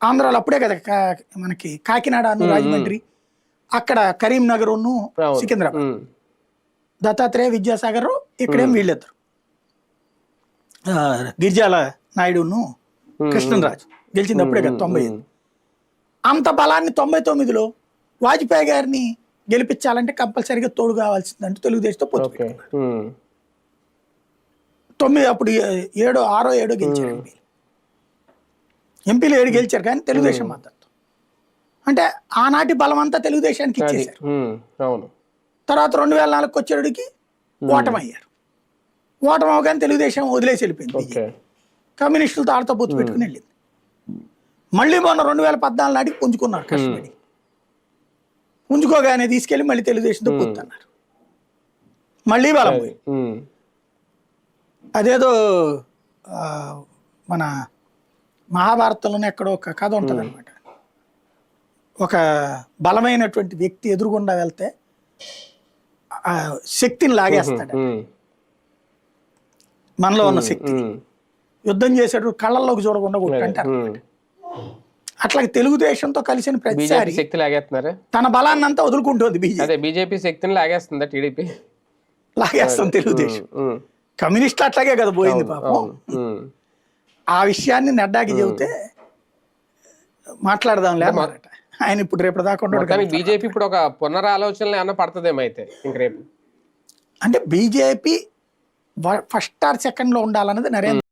ఆంధ్రాలో అప్పుడే కదా మనకి కాకినాడ రాజమండ్రి అక్కడ కరీంనగర్. సికింద్రాబాద్. దత్తాత్రేయ విద్యాసాగర్ ఇక్కడేం వీళ్ళిద్దరు. గిరిజాల నాయుడును కృష్ణరాజు గెలిచింది అప్పుడే కదా తొంభై అంత బలాన్ని తొంభై తొమ్మిదిలో వాజ్పేయి గారిని గెలిపించాలంటే కంపల్సరీగా తోడు కావాల్సిందంటే తెలుగుదేశంతో పొత్తు ఉమ్. తొమ్మిది అప్పుడు ఏడో ఆరో ఏడో గెలిచారు ఎంపీలు ఏడు గెలిచారు కానీ తెలుగుదేశం మద్దతు అంటే ఆనాటి బలం అంతా తెలుగుదేశానికి ఇచ్చేశారు. అవును. తర్వాత రెండు వేల నాలుగుకి వచ్చేటికి ఓటమయ్యారు. ఓటమి అవగానే తెలుగుదేశం వదిలేసి వెళ్ళిపోయింది కమ్యూనిస్టులతో ఆడతో పొత్తు పెట్టుకుని వెళ్ళింది. మళ్ళీ మొన్న రెండు వేల పద్నాలుగు నాటికి పుంజుకున్నారు కష్టపడి. పుంజుకోగానే తీసుకెళ్ళి మళ్ళీ తెలుగుదేశంతో పొత్తు అన్నారు మళ్ళీ బలం ఉమ్. అదేదో మన మహాభారతంలోనే ఎక్కడో ఒక కథ ఉంటుంది అనమాట ఒక బలమైనటువంటి వ్యక్తి ఎదురుగుండా వెళ్తే ఆ శక్తిని లాగేస్తాడు. మనలో ఉన్న శక్తి. యుద్ధం చేసేటప్పుడు కళ్ళల్లోకి చూడకుండా కొట్టంటారు ఉమ్. అట్లా తెలుగుదేశంతో కలిసిన ప్రతిసారి శక్తి లాగేస్తున్నారా తన బలాన్ని అంతా వదులుకుంటుంది బీజేపీ అదే బీజేపీ శక్తిని లాగేస్తుందా టీడీపీ లాగేస్తాం తెలుగుదేశం ఉమ్. కమ్యూనిస్టులు అట్లాగే కదా పోయింది పాపం. ఆ విషయాన్ని నడ్డాకి చెబితే మాట్లాడదాంలే అన్నారట. ఆయన ఇప్పుడు రేపు దాకా. కానీ బీజేపీ ఇప్పుడు ఒక పునరాలోచనలు ఏమన్నా పడుతుందేమో అయితే ఇంక రేపు. అంటే బీజేపీ ఫస్ట్ ఆర్ సెకండ్లో ఉండాలన్నది నరేంద్ర